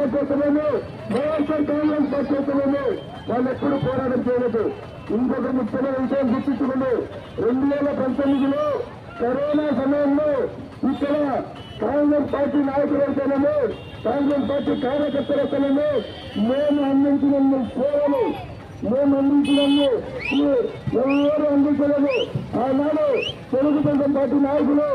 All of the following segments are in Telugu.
పార్టీ అయితేనేమి వైఎస్ఆర్ కాంగ్రెస్ పార్టీ అయితేనేమి వాళ్ళు ఎప్పుడు పోరాటం చేయలేదు. ఇంకొక ముఖ్యమైన విషయం గుర్తించుకోండి రెండు వేల పంతొమ్మిదిలో కరోనా సమయంలో ఇక్కడ కాంగ్రెస్ పార్టీ నాయకులైతేనేమి కాంగ్రెస్ పార్టీ కార్యకర్తలైతేనేమి మేము అందించిన సేవలు మేము అందించినన్ని ఎవరు అందించలేదు ఆనాడు తెలుగుదేశం పార్టీ నాయకులు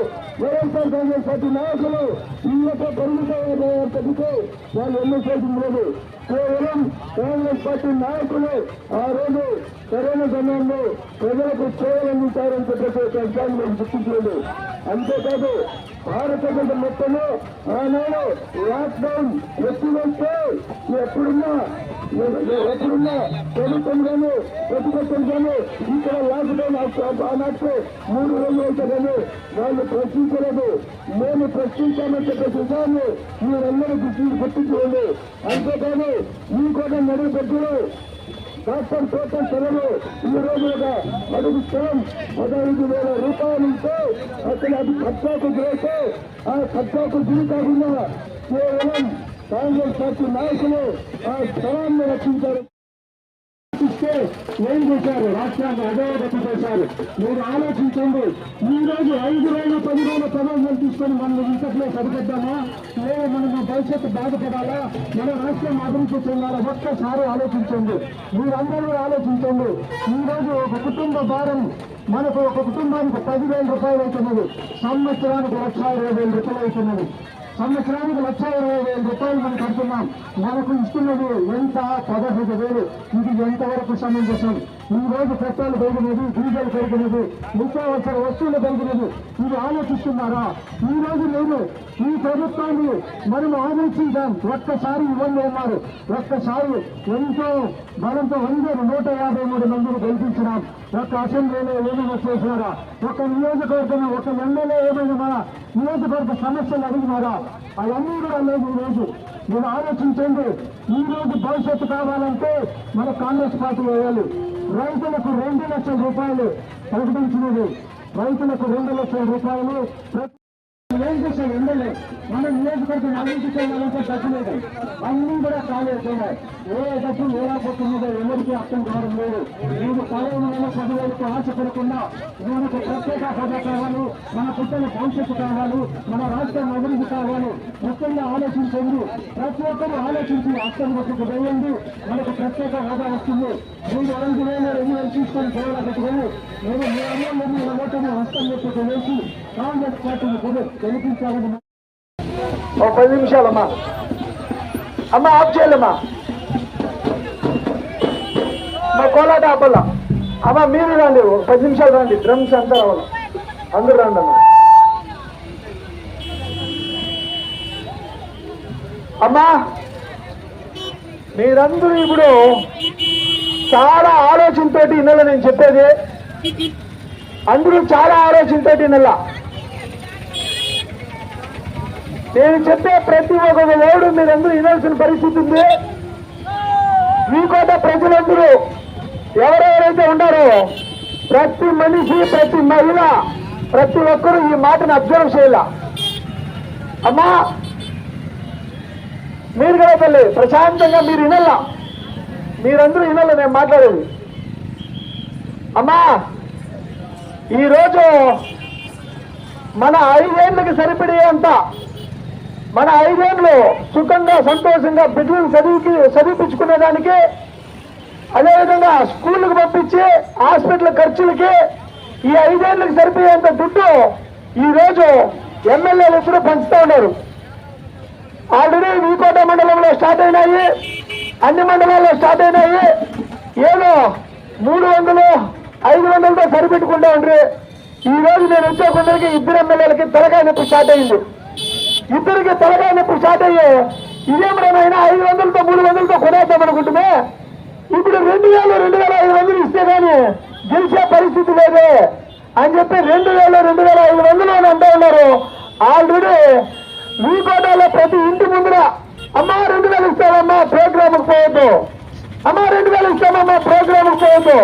వైఎస్ఆర్ కాంగ్రెస్ పార్టీ నాయకులు ఈ యొక్క పెరుగుతాయితే వాళ్ళు ఎన్నో చేసింది లేదు కేవలం కాంగ్రెస్ పార్టీ నాయకులు ఆ రోజు కరోనా సమయంలో ప్రజలకు సేవలు అందించారని చెప్పేసి ఒక విషయాన్ని మేము గుర్తించలేదు. అంతేకాదు భారతదేశం మొత్తము ఆనాడు లాక్డౌన్ ఎప్పుడంటే ఎప్పుడున్నా ఎక్కడున్నా ప్రభుత్వం గాను ప్రతిపక్షం గాను ఇక్కడ లాక్డౌన్ ఆనాటికి మూడు రోజులు అయితే కానీ వాళ్ళు ప్రశ్నించలేదు. మేము ప్రశ్నించామని చెప్పే విషయాన్ని మీరందరూ గుర్తి గుర్తించుకోండి. అంతేకాని మీ కూడా నడుగు నడిపెట్టులు డాక్టర్ కోట సెలవు ఈ రోజు ఒక అడుగు స్థలం పదహైదు వేల రూపాయలు ఉంటే అసలు అది ఖర్చాకు చేస్తే ఆ ఖర్చాకు దిగి కాకుండా కేవలం కాంగ్రెస్ పార్టీ నాయకులు ఆ స్థలాన్ని రక్షించారు. ఏం చేశారు? రాష్ట్రాన్ని అధోగతి చేశారు. మీరు ఆలోచించండి. ఈ రోజు ఐదు రోజులు పది రోజుల ప్రయోజనం తీసుకొని మనం ఇంతట్లో సరిపెద్దామా లేదా మనకు భవిష్యత్తు బాధపడాలా? మన రాష్ట్రం అభివృద్ధి చెందాలా? ఒక్కసారి ఆలోచించండి. మీరందరూ ఆలోచించండి. ఈ రోజు ఒక కుటుంబ భారం మనకు ఒక కుటుంబానికి పదివేల రూపాయలు అవుతున్నది. సంవత్సరానికి లక్ష ఇరవై వేల రూపాయలు అవుతున్నది. సంవత్సరానికి లక్ష ఇరవై వేల రూపాయలు మనం కడుతున్నాం. మనకు ఇస్తున్నది ఎంత? పదహైదు వేలు. ఇది ఎంతవరకు సమంజసం ఈ రోజు పెట్రోల్ పెరిగినది డీజిల్ పెరిగినది నిత్యావసర వస్తువులు పెరిగినది ఇది ఆలోచిస్తున్నారా? ఈ రోజు నేను ఈ ప్రభుత్వాన్ని మనం ఆలోచించాం ఒక్కసారి ఇవ్వండి అన్నారు. ఒక్కసారి ఎంతో బలంతో వందరు నూట యాభై మూడు మందిని గెలిపించినాం. ఒక అసెంబ్లీలో ఏమైనా చేసినారా ఒక నియోజకవర్గం ఒక ఎమ్మెల్యే ఏమైనా మన నియోజకవర్గ సమస్యలు అడిగినారా? అవన్నీ కూడా లేదు ఈ రోజు. మీరు ఆలోచించండి ఈ రోజు భవిష్యత్తు కావాలంటే మన కాంగ్రెస్ పార్టీ వేయాలి. రైతులకు రెండు లక్షల రూపాయలు ప్రకటించినది. రైతులకు రెండు లక్షల రూపాయలు ఏం చేశారు ఎమ్మెల్యే. మన నియోజకవర్గం అభివృద్ధి చేయాలంటే డబ్బు లేదు. అన్నీ కూడా కాలేకపోయినాయి ఏ డబ్బు పోతున్నదో ఎవరికి అర్థం కావడం లేదు. మీరు పదహైదు వేల పదివేలకు ఆశపడకుండా మనకు ప్రత్యేక హోదా కావాలి మన పిల్లల భవిష్యత్తు కావాలి మన రాష్ట్రం అభివృద్ధి కావాలి. ముఖ్యంగా ఆలోచించండి. ప్రతి ఒక్కరు ఆలోచించి అర్థం కొట్టుకు వేయండి మనకు ప్రత్యేక హోదా వస్తుంది. మీరు ఐదు వేల రెండు వేలు తీసుకొని సేవలు పెట్టుకొని నేను మీ అమ్మ మీ ఓటమి హస్తం పెట్టుకు వేసి కాంగ్రెస్ పార్టీని ఓ ఒక పది నిమిషాలమ్మా. అమ్మ ఆఫ్ చేయాలమ్మా. మా కోలాట ఆపల్లా. అమ్మ మీరు రండి. ఒక పది నిమిషాలు రండి. డ్రమ్స్ అంతా రావాలి? అందరూ రండి అమ్మా అమ్మా మీరందరూ ఇప్పుడు చాలా ఆలోచనతోటి ఇన్నెల నేను చెప్పేది. అందరూ చాలా ఆలోచనతోటి వినాలా నేను చెప్పే ప్రతి ఒక్క ఓడు మీరందరూ వినాల్సిన పరిస్థితి ఉంది. మీకోట ప్రజలందరూ ఎవరెవరైతే ఉన్నారో ప్రతి మనిషి ప్రతి మహిళ ప్రతి ఒక్కరూ ఈ మాటను అబ్జర్వ్ చేయాల? అమ్మా మీరు కదా తల్లి ప్రశాంతంగా మీరు వినల్లా మీరందరూ వినల్ల నేను మాట్లాడేది? అమ్మా ఈరోజు మన ఐదేళ్ళకి సరిపడే అంత మన ఐదేళ్ళు సుఖంగా సంతోషంగా బిడ్డలను చదివికి చదివించుకునేదానికి అదేవిధంగా స్కూళ్ళకు పంపించి హాస్పిటల్ ఖర్చులకి ఈ ఐదేళ్ళకు సరిపోయేంత దుడ్డు ఈరోజు ఎమ్మెల్యేలు ఇద్దరు పంచుతూ ఉన్నారు. ఆల్రెడీ వీకోట మండలంలో స్టార్ట్ అయినాయి అన్ని మండలాల్లో స్టార్ట్ అయినాయి. ఏదో మూడు వందలు ఐదు వందలతో సరిపెట్టుకుంటా ఉండ్రి. ఈ రోజు నేను వచ్చే కొందరికి ఇద్దరు ఎమ్మెల్యేలకి తలకాయ నొప్పి స్టార్ట్ అయింది. ఇద్దరికి తలకాయ నొప్పి స్టార్ట్ అయ్యే ఇదేమైనా ఐదు వందలతో మూడు వందలతో కొనేద్దాం అనుకుంటున్నా? ఇప్పుడు రెండు వేలు రెండు వేల ఐదు వందలు ఇస్తే కానీ గెలిచే పరిస్థితి లేదు. అని చెప్పి రెండు వేలు రెండు వేల ఐదు వందలు అని అంటూ ఉన్నారు. ఆల్రెడీ మీ కోటాలో ప్రతి ఇంటి ముందర అమ్మా రెండు వేలు ఇస్తామమ్మా ప్రోగ్రామ్ పోవద్దు. అమ్మ రెండు వేలు ఇస్తామమ్మా ప్రోగ్రామ్ పోవద్దు.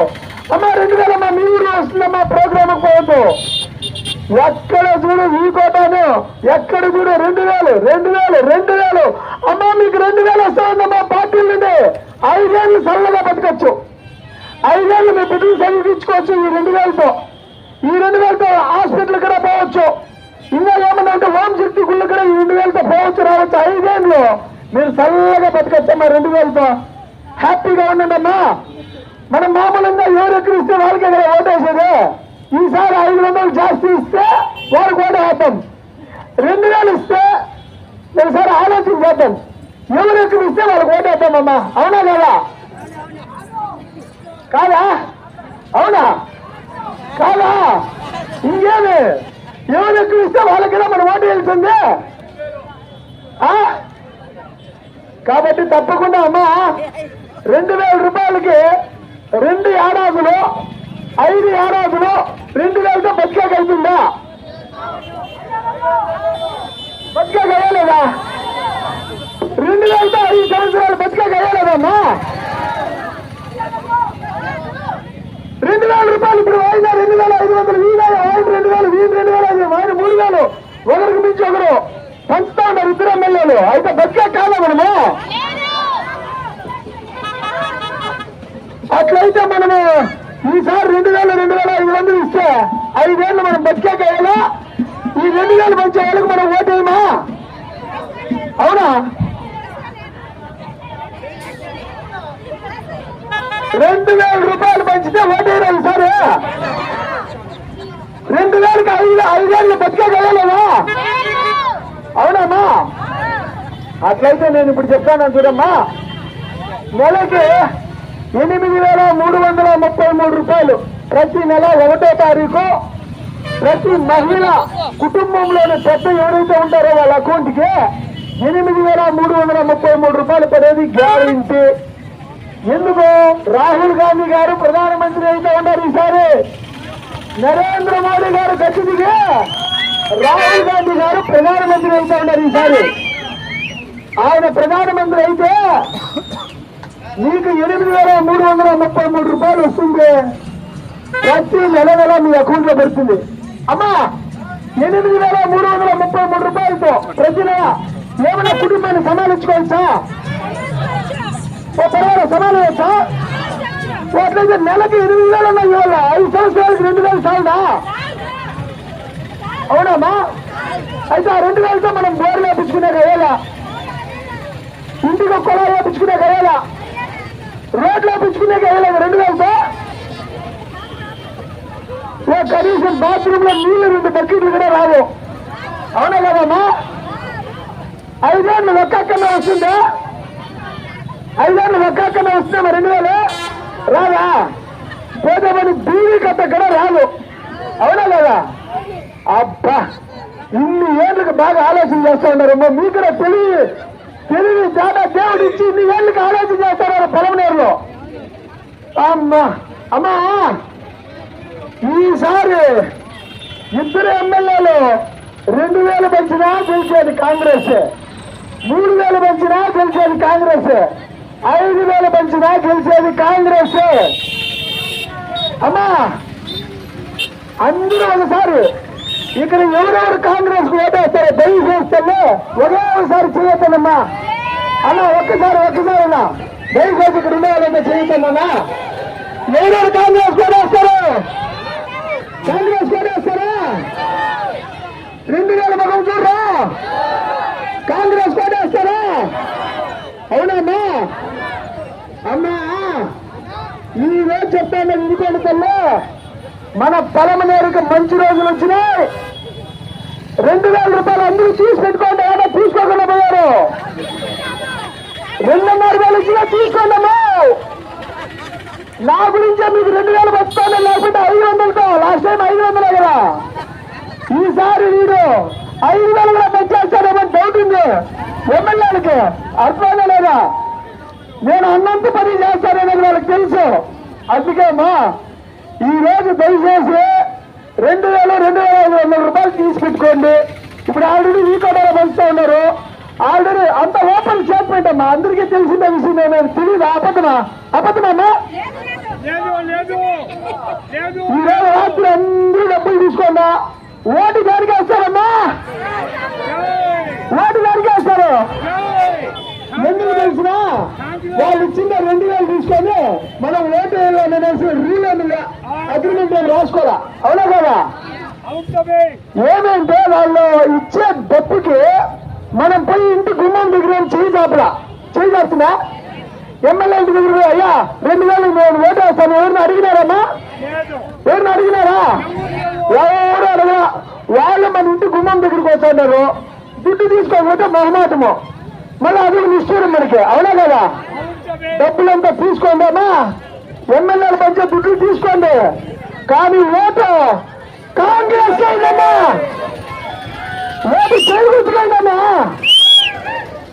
అమ్మా రెండు వేలమ్మా మీ ఊరిలో వస్తుందమ్మా ప్రోగ్రామ్ పోవద్దు. ఎక్కడ చూడు ఈ కోటాను? ఎక్కడ చూడు? రెండు వేలు రెండు వేలు రెండు వేలు. అమ్మా మీకు రెండు వేలు వస్తామమ్మా పార్టీల నుండి. ఐదేళ్ళు సరళగా బతకచ్చు. ఐదేళ్ళు మీ బిడ్డలు చదివించుకోవచ్చు ఈ రెండు వేలతో. ఈ రెండు వేలతో హాస్పిటల్ కూడా పోవచ్చు. ఇంకా ఏమన్నా అంటే హోమ్ శక్తి గుళ్ళు కూడా ఈ రెండు వేలతో పోవచ్చు రావచ్చు. ఐదేళ్ళు మీరు చల్లగా బతకచ్చమ్మా రెండు వేలతో. హ్యాపీగా ఉండండి అమ్మా. మనం మామూలుగా ఎవరు ఎక్కడిస్తే ఇస్తే వాళ్ళకే కదా ఓటేసేది. ఈసారి ఐదు వందలు జాస్తి ఇస్తే వారు కూడా వేద్దాం. రెండు వేలు ఇస్తే ఒకసారి ఆలోచన చేద్దాం. ఎవరు ఎక్కువ ఇస్తే వాళ్ళకి ఓటు అవునా కదా కాదా? అవునా? కాదా? ఇంకేమి? ఎవరు ఎక్కువ ఇస్తే వాళ్ళకైనా మనం ఓటు వెళ్తుంది. ఆ? కాబట్టి తప్పకుండా అమ్మా రెండు వేల రూపాయలకి రెండు ఏడాదులు ఐదు ఏడాదులు రెండు వేలతో బతికా కలిపిందా బతికా కలగలేదా రెండు వేలతో ఐదు సంవత్సరాలు బతికా కలగలేదమ్మా రెండు వేల రూపాయలు ఇప్పుడు వాయిదా రెండు వేల ఐదు వందలు వీదా ఆయన రెండు వేలు వీలు రెండు వేల ఐదు ఆయన మూడు వేలు. ఒకరికి మించి ఒకరు పంచుతా ఉన్నారు ఇద్దరు ఎమ్మెల్యేలు. అయితే బతికా కాదా మనము? అట్లయితే మనము ఈసారి రెండు వేల రెండు వేల ఐదు వందలు ఇస్తే ఐదేళ్ళు మనం బతికేకేయాలా ఈ రెండు వేలు పంచే వాళ్ళకి మనం ఓటేయమా? అవునా? రెండు వేల రూపాయలు పంచితే ఓటేయరా ఈసారి? రెండు వేలకి ఐదు ఐదేళ్ళు బతికే కాయలేదా అవునమ్మా అట్లయితే నేను ఇప్పుడు చెప్తాను చూడమ్మా. నెలకి ఎనిమిది వేల మూడు వందల ముప్పై మూడు రూపాయలు ప్రతి నెల ఒకటో తారీఖు ప్రతి మహిళ కుటుంబంలోని పెద్ద ఎవరైతే ఉంటారో వాళ్ళ అకౌంట్కి ఎనిమిది వేల మూడు వందల ముప్పై మూడు రూపాయలు పడేది గ్యారంటీ. ఎందుకు? రాహుల్ గాంధీ గారు ప్రధానమంత్రి అయితే ఉన్నారు ఈసారి. నరేంద్ర మోడీ గారు ఖచ్చితంగా రాహుల్ గాంధీ గారు ప్రధానమంత్రి అయితే ఉన్నారు ఈసారి. ఆయన ప్రధానమంత్రి అయితే మీకు ఎనిమిది వేల మూడు వందల ముప్పై మూడు రూపాయలు వస్తుంది ప్రతి నెల నెల మీ అకౌంట్లో పెడుతుంది. అమ్మా ఎనిమిది వేల మూడు వందల ముప్పై మూడు రూపాయలతో ప్రతి నెల ఏమైనా కుటుంబాన్ని సమాలించుకోవచ్చా ఓ పర్వాలేదు సమాలించా అట్లయితే నెలకి ఎనిమిది వేలు ఉన్నాయి ఇవాళ. ఐదు సంవత్సరాలకి రెండు వేలు చాలదా? అవునమ్మా అయితే ఆ రెండు వేలతో మనం బోర్లు వేపించుకునే కయ్యాలా ఇంటికి ఒక కొలాయి వేపించుకునే కయ్యాలా రోడ్లో పిచ్చుకునే రెండు వేలతో ఓ కనీసం బాత్రూమ్లో నీళ్ళు రెండు బకెట్లు కూడా రావు. అవునా కదమ్మా ఐదేళ్ళు ఒక్కక్కనే వస్తుందా? ఐదేళ్ళు ఒక్కక్కనే వస్తున్నా రెండు వేలు? రాదా? పోతే మరి బీవీ కట్ట కూడా రాదు. అవునా కదా అబ్బా ఇన్ని ఏళ్ళకి బాగా ఆలోచన చేస్తా ఉన్నారమ్మా. మీకు కూడా తెలివి తెలివి దాదా దేవుడు ఇచ్చి ఇన్ని ఏళ్ళకి ఆలోచన చేస్తారు పొలంనేరులో అమ్మా అమ్మా! ఈసారి ఇద్దరు ఎమ్మెల్యేలు రెండు వేలు పెంచినా గెలిచేది కాంగ్రెస్. మూడు వేలు పెంచినా గెలిచేది కాంగ్రెస్. ఐదు వేలు పెంచినా గెలిచేది కాంగ్రెస్. అమ్మా! అందరూ ఒకసారి ఇక్కడ ఎవరెవరు కాంగ్రెస్కు ఓటేస్తారో దయచేస్తే ఒకే ఒకసారి చేయొద్దమ్మా అన్న ఒక్కసారి ఒక్కసారి అన్న. దయచేసి ఇక్కడ ఉన్న వాళ్ళంతా ఎవరెవరు కాంగ్రెస్ ఓటేస్తారు? కాంగ్రెస్ ఓటేస్తారా? రెండు వేల ముఖం చూడరా? కాంగ్రెస్ ఓటేస్తారా? అవునమ్మా అమ్మా? ఈ రోజు చెప్తాను ఇంకోటి తల్లి. మన పొలమనేరుకి మంచి రోజులు వచ్చినాయి. రెండు వేల రూపాయలు అందరూ తీసి పెట్టుకోండి ఏమో తీసుకోకుండా పోయారు. రెండున్నర వేలు ఇచ్చినా తీసుకోండి నా గురించే మీకు రెండు వేలు వస్తాను లేకపోతే ఐదు వందలతో లాస్ట్ టైం ఐదు వందలే కదా. ఈసారి వీడు ఐదు వేలు కూడా పెంచేస్తాడేమో డౌట్ ఉంది. ఎమ్మెల్యేలకి అర్థమైనా లేదా? నేను అన్నంత పని చేస్తాననేది వాళ్ళకి తెలుసు. అందుకే ఈ రోజు దయచేసి రెండు వేలు రెండు వేల ఐదు వందల రూపాయలు తీసి పెట్టుకోండి. ఇప్పుడు ఆల్రెడీ ఈ కోటలో పంచుతా ఉన్నారు. ఆల్రెడీ అంత ఓపెన్ స్టేట్మెంట్ అమ్మా అందరికీ తెలిసిన విషయం నేను తెలియదు అబద్ధమా? అబద్ధమమ్మా రోజు రాత్రి అందరూ డబ్బులు తీసుకోండా. ఓటు దానికి వేస్తారమ్మా. ఓటు దానికి వేస్తారు. ఎందుకు తెలిసినా వాళ్ళు ఇచ్చిన రెండు వేలు తీసుకొని మనం ఓటు వేయాలని అనేసి రీల్ అగ్రిమెంట్ ఏం రాసుకోరా? అవునా కదా? ఏమంటే వాళ్ళు ఇచ్చే డప్పుకి మనం పోయి ఇంటి గుమ్మం దగ్గర చేయి చాపలా చేయి చాపుతున్నా ఎమ్మెల్యే ఇంటి దగ్గర అయ్యా రెండు వేలు నేను ఓటు వేస్తాను ఎవరిని అడిగినారమ్మా? ఎవరిని అడిగినారా? ఎవరు అడగ వాళ్ళు మన ఇంటి గుమ్మం దగ్గరికి వస్తున్నారు దుడ్డు తీసుకోకపోతే మొహమాటము. మళ్ళీ అది నిష్ఠూరం మనకి. అవునా కదా? డబ్బులంతా తీసుకోండి అమ్మా ఎమ్మెల్యేల మధ్య దుడ్లు తీసుకోండి. కానీ ఓటు కాంగ్రెస్ ఓటు చేరుకుంటున్నాడమ్మా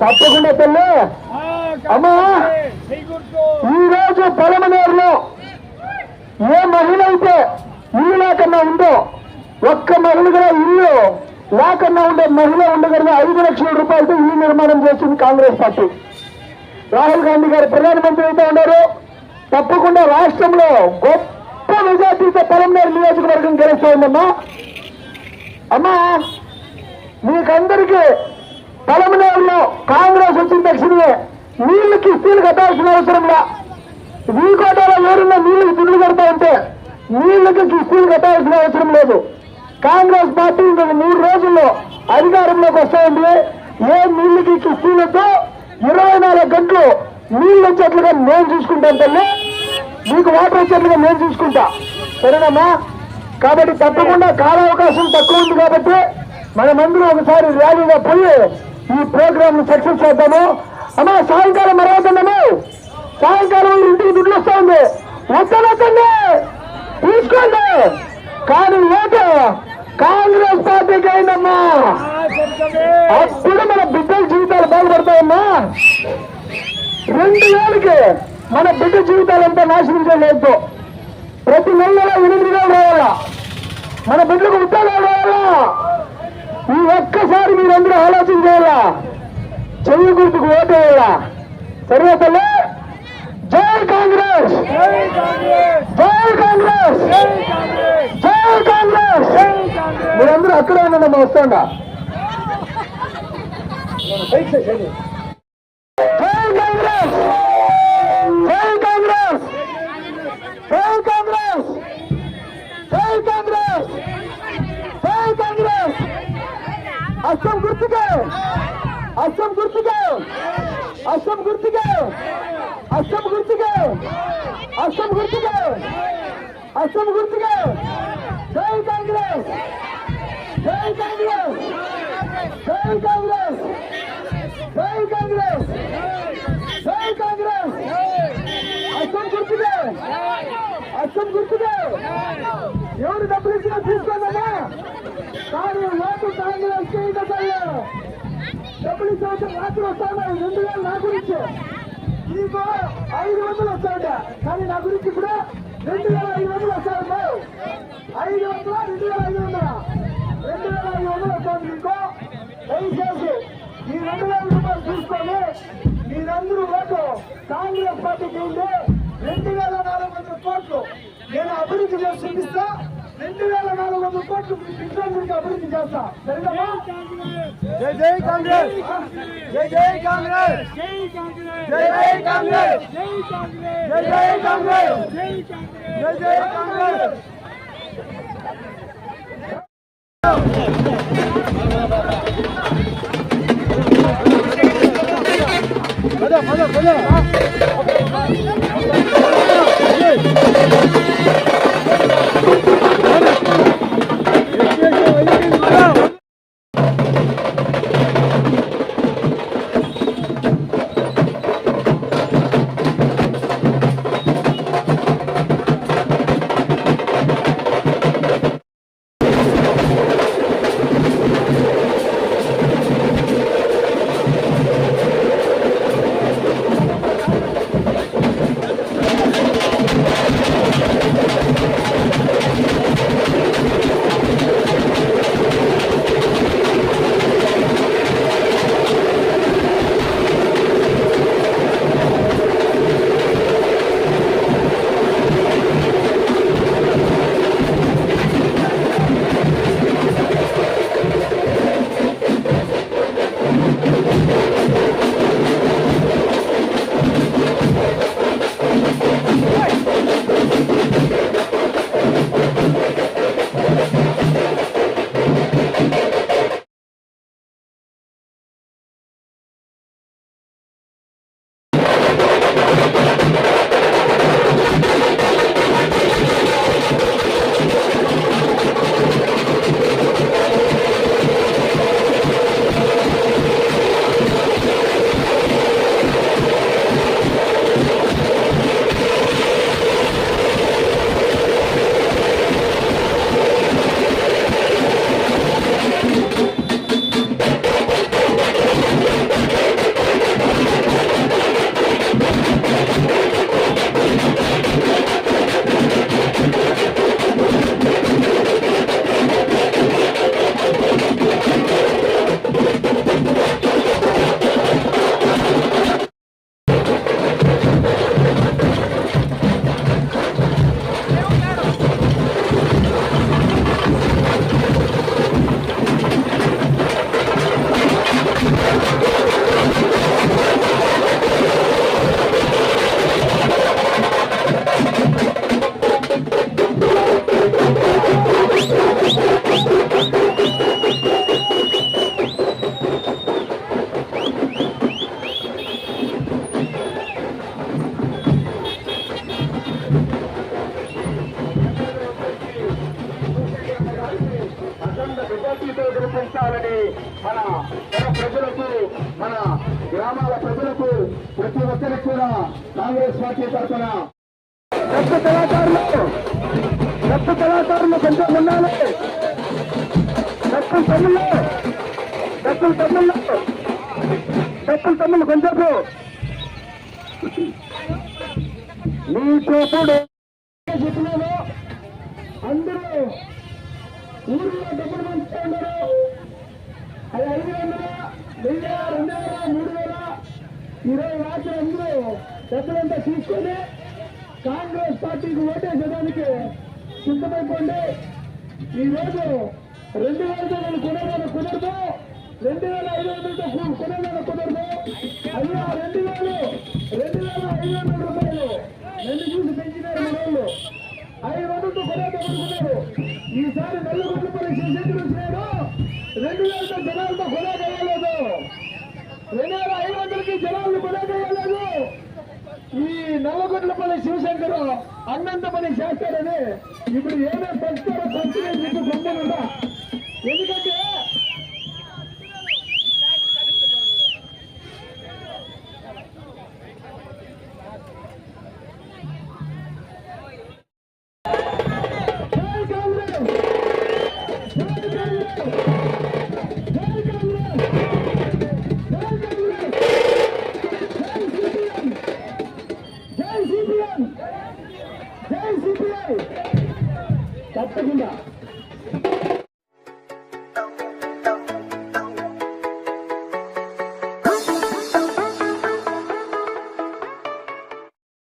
తప్పకుండా తల్లి. అమ్మా ఈ రోజు పొలమనేరులో ఏ మహిళ అయితే ఇల్లు లేకన్నా ఉందో ఒక్క మహిళ కూడా ఇల్లు లేకన్నా ఉండే మహిళ ఉండగలిగిన ఐదు లక్షల రూపాయలతో ఇల్లు నిర్మాణం చేసింది కాంగ్రెస్ పార్టీ. రాహుల్ గాంధీ గారు ప్రధానమంత్రి అయితే ఉన్నారు. తప్పకుండా రాష్ట్రంలో గొప్ప మెజార్టీతో పొలంనేరు నియోజకవర్గం గెలుస్తోందమ్మా. అమ్మా మీకందరికీ పలమనేరులో కాంగ్రెస్ వచ్చిన తక్షణమే నీళ్ళు కిస్తీలు కట్టాల్సిన అవసరంలా మీ కోటలో ఎవరున్న నీళ్ళకు తిండి కడతా ఉంటే నీళ్ళకి కిస్తీలు కట్టాల్సిన అవసరం లేదు. కాంగ్రెస్ పార్టీ మూడు రోజుల్లో అధికారంలోకి వస్తా ఉంది ఏ నీళ్ళకి కిస్తీలతో ఇరవై నాలుగు గంటలు నీళ్ళు వచ్చేట్లుగా నేను చూసుకుంటాను తల్లి. మీకు వాటర్ వచ్చేట్లుగా నేను చూసుకుంటా. సరేనమ్మా? కాబట్టి తప్పకుండా కాలావకాశం తక్కువ ఉంది కాబట్టి మనమందరం ఒకసారి ర్యాలీగా పోయి ఈ ప్రోగ్రామ్ను సక్సెస్ చేద్దాము. అమ్మా సాయంకాలం మరవద్దన్నాము. సాయంకాలం ఇంటికి దుడ్లు వస్తా ఉంది. వద్దనొద్దండి. తీసుకోండి. కానీ ఓటు కాంగ్రెస్ పార్టీకి అయిందమ్మా అప్పుడు మన బిడ్డల జీవితాలు బాగుపడతాయమ్మా. రెండు వేలకి మన బిడ్డ జీవితాలంతా నాశనం చేయలేదు. ప్రతి నెల నెల ఎనిమిది వేలు రావాలా? మన బిడ్డలకు ఉద్యోగాలు రావాలా? ఈ ఒక్కసారి మీరందరూ ఆలోచన చేయాలా? చెయ్యి గుర్తుకు ఓటు వేయాలా? సరే తల్లి. జై కాంగ్రెస్. జై కాంగ్రెస్. జై కాంగ్రెస్. మీరందరూ అక్కడే ఉన్నాడమ్మా వస్తాండా. అస్సం గుర్తుగా అస్సం గుర్తుగా అస్సం గుర్తుగా అస్సం గుర్తుగా అస్సం గుర్తుగా జై కాంగ్రెస్. జై కాంగ్రెస్. జై కాంగ్రెస్. జై కాంగ్రెస్. జై కాంగ్రెస్. అస్సం గుర్తుగా అస్సం గుర్తుగా ఎవరు డబ్బులు ఇచ్చినా తీసుకోదమ్మా కానీ ఓటు కాంగ్రెస్ చేయగలరు డబ్బులు ఇచ్చే మాత్రం వస్తాను? రెండు వేలు నా గురించి. నీకు ఐదు వందలు వస్తాయంట. కానీ నా గురించి ఇప్పుడు రెండు వేల ఐదు వందలు వస్తాడు ఐదు వందల? రెండు వేల ఐదు వందల? రెండు వేల ఐదు వందలు వస్తాడు నీకు దయచేసి ఈ రెండు వేల రూపాయలు తీసుకొని మీరందరూ ఓటు కాంగ్రెస్ పార్టీకి ఉండి రెండు వేల నాలుగు వందల కోట్లు నేను అభివృద్ధి చేసి చూపిస్తా. రెండు వేల నాలుగు వందల కోట్లు బిడ్డలందరికీ అభివృద్ధి చేస్తా సరేనా జై జై కాంగ్రెస్ జై జై కాంగ్రెస్ జై జై కాంగ్రెస్ జై జై కాంగ్రెస్ జై జై కాంగ్రెస్ పద పద పద పార్టీ కళాకారులు డబ్బు కళాకారులు కొంచెం ఉండాలి. డబ్బులు తమ్ముళ్ళు డబ్బులు తమ్ముళ్ళు డబ్బులు తమ్ముళ్ళు కొంచెం. నీ చూపుడు. చెప్పినాను అందరూ ఊరిలో డబ్బులు పంచుతున్నారు అది ఐదు వందల వెయ్యి రెండు వేల మూడు వేల ఇరవై రాత్రి అందరూ పెద్దలంతా తీసుకొని కాంగ్రెస్ పార్టీకి ఓటేసేదానికి సిద్ధమైపోండి. ఈరోజు రెండు వేలతో నేను కొనేదాన్ని కుదరదు. రెండు వేల ఐదు వందలతో కొ- కుదరదు. అయ్యా రెండు వేలు రెండు వేల ఐదు వందల రూపాయలు. నన్ను చూసి పెంచినారు మన వాళ్ళు. ఐదు వందలతో కొనేదనుకున్నారు ఈసారి నెల్లు రోజుల పని చేసేది వచ్చినాడు రెండు వేలతో జనాలతో కొనేదేయలేదు రెండు వేల జనాలను కొనేదేయలేదు ఈ నల్లగొండలపల్లి శివశంకర్ అన్నంత పని చేస్తాడని ఇప్పుడు ఏమే పంచుతారో పంచునే ఎందుకంటే